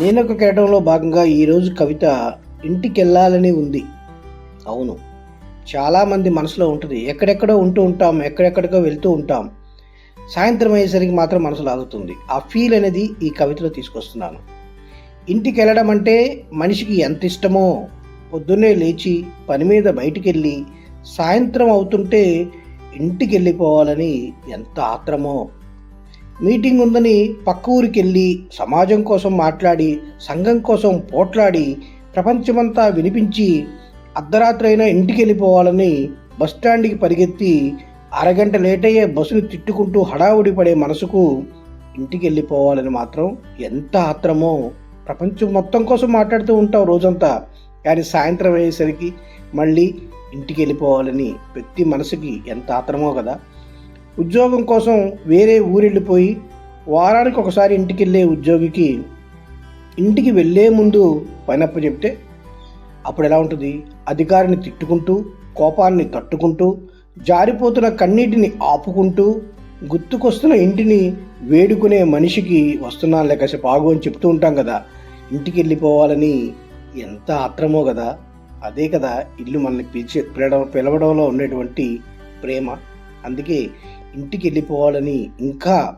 నేనొక కేటంలో భాగంగా ఈరోజు కవిత ఇంటికెళ్ళాలని ఉంది. అవును. చాలామంది మనసులో ఉంటుంది. ఎక్కడెక్కడో ఉంటూ ఉంటాం ఎక్కడెక్కడికో వెళ్తూ ఉంటాం. సాయంత్రం అయ్యేసరికి మాత్రం మనసు లాగుతుంది. ఆ ఫీల్ అనేది ఈ కవితలో తీసుకొస్తున్నాను. ఇంటికి వెళ్ళడం అంటే మనిషికి ఎంత ఇష్టమో పొద్దున్నే లేచి పని మీద బయటికి వెళ్ళి సాయంత్రం అవుతుంటే ఇంటికి వెళ్ళిపోవాలని ఎంత ఆత్రమో. మీటింగ్ ఉందని పక్క ఊరికి వెళ్ళి సమాజం కోసం మాట్లాడి సంఘం కోసం పోట్లాడి ప్రపంచమంతా వినిపించి అర్ధరాత్రైనా ఇంటికి వెళ్ళిపోవాలని బస్టాండ్కి పరిగెత్తి అరగంట లేట్ అయ్యే బస్సును తిట్టుకుంటూ హడావుడి పడే మనసుకు ఇంటికి వెళ్ళిపోవాలని మాత్రం ఎంత ఆత్రమో. ప్రపంచం మొత్తం కోసం మాట్లాడుతూ ఉంటాం రోజంతా. కానీ సాయంత్రం అయ్యేసరికి మళ్ళీ ఇంటికి వెళ్ళిపోవాలని ప్రతి మనసుకి ఎంత ఆత్రమో కదా. ఉద్యోగం కోసం వేరే ఊరెళ్ళిపోయి వారానికి ఒకసారి ఇంటికి వెళ్ళే ఉద్యోగికి ఇంటికి వెళ్ళే ముందు పైనప్ప చెప్తే అప్పుడు ఎలా ఉంటుంది? అధికారిని తిట్టుకుంటూ కోపాన్ని తట్టుకుంటూ జారిపోతున్న కన్నీటిని ఆపుకుంటూ గుర్తుకొస్తున్న ఇంటిని వేడుకునే మనిషికి వస్తున్నాను లేక బాగు అని చెప్తూ ఉంటాం కదా. ఇంటికి వెళ్ళిపోవాలని ఎంత ఆత్రమో కదా. అదే కదా ఇల్లు మనల్ని పిలిచే పిలవడం పిలవడంలో ఉండేటువంటి ప్రేమ. అందుకే ఇంటికి వెళ్ళిపోవాలని ఇంకా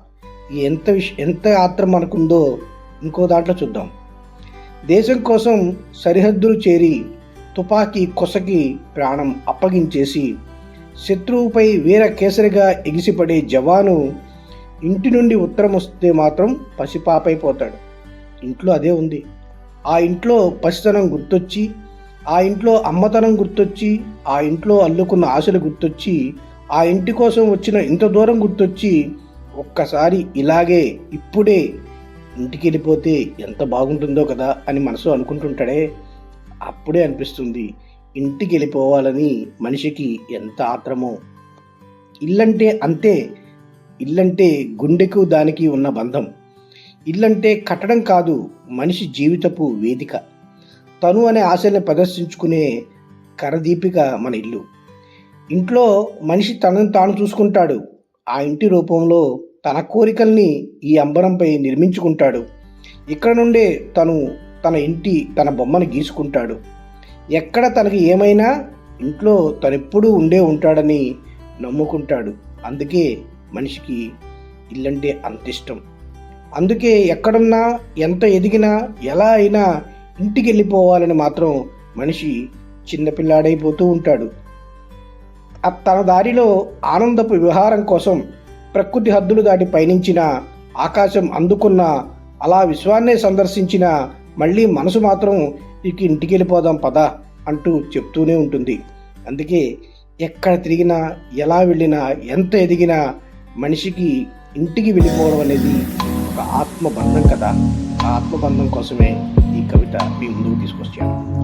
ఎంత విష ఎంత ఆత్రం మనకుందో ఇంకో దాంట్లో చూద్దాం. దేశం కోసం సరిహద్దులు చేరి తుపాకీ కొసకి ప్రాణం అప్పగించేసి శత్రువుపై వీర కేసరిగా ఎగిసిపడే జవాను ఇంటి నుండి ఉత్తరం వస్తే మాత్రం పసిపాపైపోతాడు ఇంట్లో అదే ఉంది. ఆ ఇంట్లో పసితనం గుర్తొచ్చి ఆ ఇంట్లో అమ్మతనం గుర్తొచ్చి ఆ ఇంట్లో అల్లుకున్న ఆశలు గుర్తొచ్చి ఆ ఇంటి కోసం వచ్చిన ఇంత దూరం గుర్తొచ్చి ఒక్కసారి ఇలాగే ఇప్పుడే ఇంటికి వెళ్ళిపోతే ఎంత బాగుంటుందో కదా అని మనసు అనుకుంటుంటాడే అప్పుడే అనిపిస్తుంది. ఇంటికి వెళ్ళిపోవాలని మనిషికి ఎంత ఆత్రమో. ఇల్లంటే అంతే. ఇల్లంటే గుండెకు దానికి ఉన్న బంధం. ఇల్లంటే కట్టడం కాదు మనిషి జీవితపు వేదిక. తను అనే ఆశల్ని ప్రదర్శించుకునే కరదీపిక మన ఇల్లు. ఇంట్లో మనిషి తనను తాను చూసుకుంటాడు. ఆ ఇంటి రూపంలో తన కోరికల్ని ఈ అంబరంపై నిర్మించుకుంటాడు. ఇక్కడ నుండే తను తన ఇంటి తన బొమ్మను గీసుకుంటాడు. ఎక్కడ తనకి ఏమైనా ఇంట్లో తనెప్పుడూ ఉండే ఉంటాడని నమ్ముకుంటాడు. అందుకే మనిషికి ఇల్లంటే అంత ఇష్టం. అందుకే ఎక్కడున్నా ఎంత ఎదిగినా ఎలా అయినా ఇంటికి వెళ్ళిపోవాలని మాత్రం మనిషి చిన్నపిల్లాడైపోతూ ఉంటాడు. తన దారిలో ఆనందపు విహారం కోసం ప్రకృతి హద్దులు దాటి పయనించిన ఆకాశం అందుకున్న అలా విశ్వాన్నే సందర్శించిన మళ్ళీ మనసు మాత్రం ఇక ఇంటికి వెళ్ళిపోదాం పద అంటూ చెప్తూనే ఉంటుంది. అందుకే ఎక్కడ తిరిగినా ఎలా వెళ్ళినా ఎంత ఎదిగినా మనిషికి ఇంటికి వెళ్ళిపోవడం అనేది ఒక ఆత్మబంధం కదా. ఆ ఆత్మబంధం కోసమే ఈ కవిత మీ ముందుకు తీసుకొచ్చాను.